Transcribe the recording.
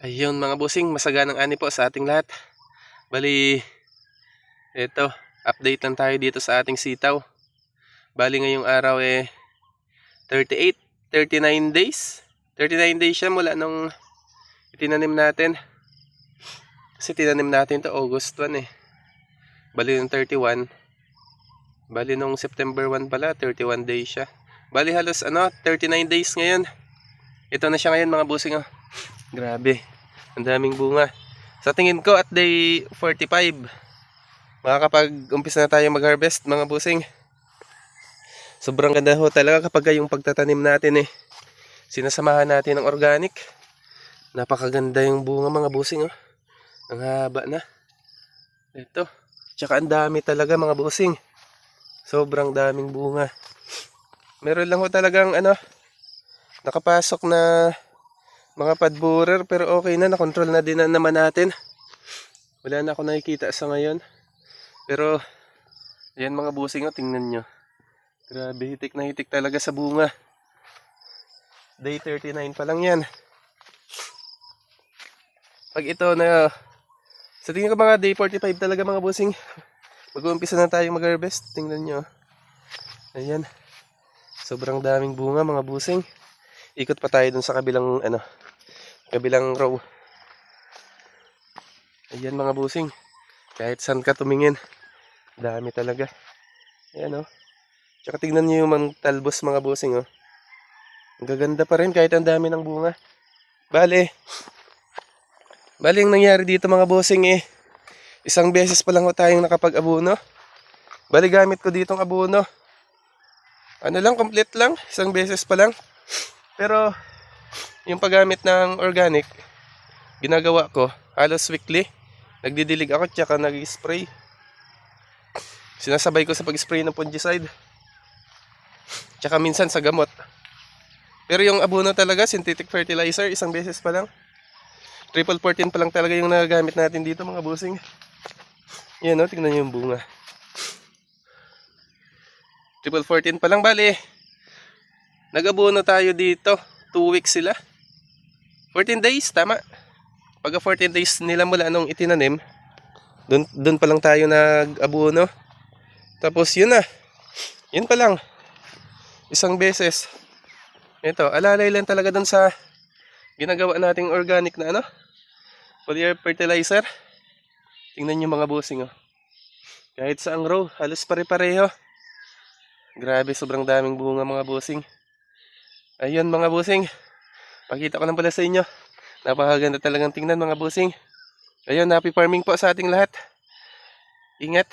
Ayun mga busing, masaganang ani po sa ating lahat. Bali, eto, update lang tayo dito sa ating sitaw. Bali ngayong araw eh, 38, 39 days. 39 days siya mula nung itinanim natin. Kasi tinanim natin to August 1 eh. Bali yung 31. Bali nung September 1 pala, 31 days siya. Bali halos ano, 39 days ngayon. Ito na siya ngayon mga busing oh. Grabe. Ang daming bunga. Sa tingin ko at day 45, makakapag-umpisa na tayo mag-harvest mga busing. Sobrang ganda ho talaga kapag yung pagtatanim natin eh. Sinasamahan natin ng organic. Napakaganda yung bunga mga busing oh. Ang haba na. Ito. Tsaka ang dami talaga mga busing. Sobrang daming bunga. Meron lang ho talagang ano, nakapasok na mga padborer pero okay na, nakontrol na din na naman natin. Wala na ako nakikita sa ngayon. Pero, ayan mga busing o, tingnan nyo. Grabe, hitik na hitik talaga sa bunga. Day 39 pa lang yan. Pag ito na, sa tingin ko mga day 45 talaga mga busing. Mag-uumpisa na tayong mag-harvest. Tingnan nyo. Ayan. Sobrang daming bunga mga busing. Ikot pa tayo dun sa kabilang ano, kabilang row. Ayan mga busing. Kahit saan ka tumingin. Dami talaga. Ayan oh. Tsaka tignan niyo yung mga talbos mga busing oh. Ang gaganda pa rin kahit ang dami ng bunga. Bale. Bale yung nangyari dito mga busing eh. Isang beses pa lang ho tayong nakapag-abuno. Bale gamit ko ditong abuno. Ano lang, complete lang. Isang beses pa lang. Pero, yung paggamit ng organic, ginagawa ko halos weekly. Nagdidilig ako tsaka nag-spray. Sinasabay ko sa pag-spray ng fungicide. Tsaka minsan sa gamot. Pero yung abono talaga, synthetic fertilizer, isang beses pa lang. Triple 14 pa lang talaga yung nagagamit natin dito mga busing. Yan o, tingnan nyo yung bunga. Triple 14 pa lang, bali. Nag-abono tayo dito. 2 weeks sila. 14 days, tama. Pagka 14 days nila mula nung itinanim, dun, dun pa lang tayo nag-abono. Tapos yun na. Yun pa lang. Isang beses. Ito, alalay lang talaga dun sa ginagawa nating organic na ano. Foliar fertilizer. Tingnan nyo mga busing oh. Kahit sa ang row, halos pare-pareho. Grabe, sobrang daming bunga mga busing. Ayun mga busing. Pakita ko lang pala sa inyo. Napakaganda talagang tingnan mga busing. Ayun, happy farming po sa ating lahat. Ingat.